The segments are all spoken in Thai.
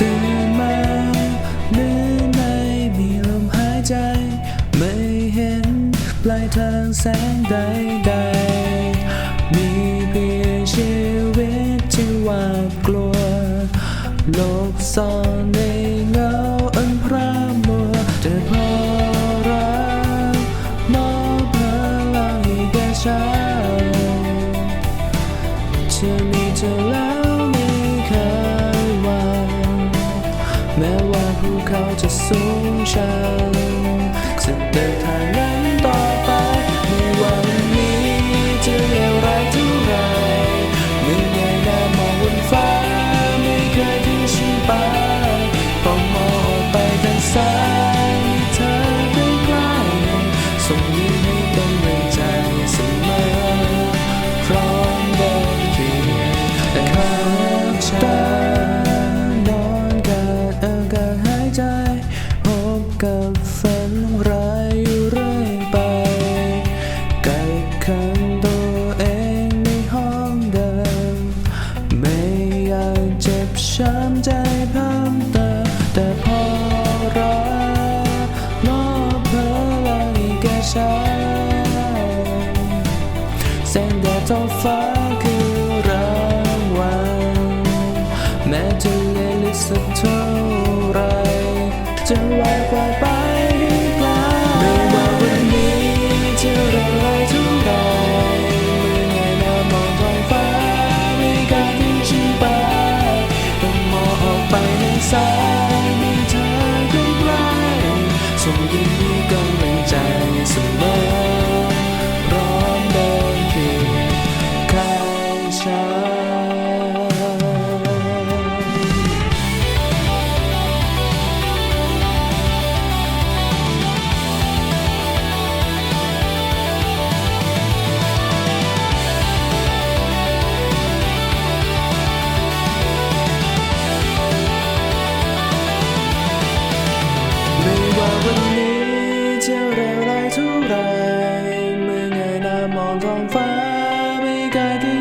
ตื่นมาเหมือนไม่มีลมหายใจ ไม่เห็นปลายทางแสงใดๆมีเพียงชีวิตที่หวากลัว โลกซ้อน ฉันจะเดินทางนั้นต่อไปไม่วันนี้จะเลวร้ายเท่าไรเมื่อไงหน้ามองบนฟ้าไม่เคยทิ้งฉันไปต้องมองไปทางซ้ายเธอใกล้ๆส่ง ร้ายอยู่เรื่อยไปไก่ขังตัวเองในห้องเดิม ไม่อยากเจ็บช้ำใจเพิ่มเติมแต่พอรักมอบพลังให้แก่ฉันแสงแดดท้องฟ้าคือรางวัลแม้จะเล่นลึกสักเท่าไรจะไวายกว่า ๆส่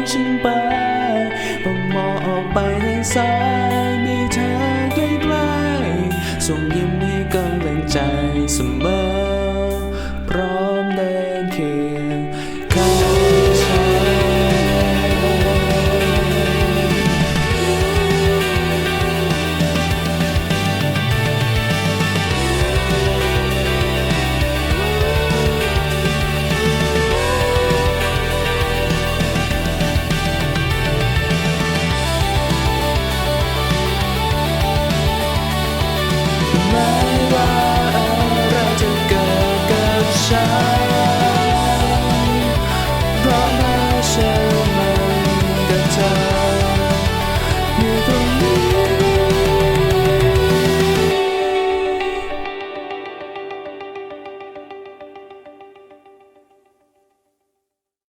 ฉันไปบังมองออกไปทางซ้ายมีเธอใกล้ๆส่งยิ้มให้กำลังใจเสมอ พร้อมเดิน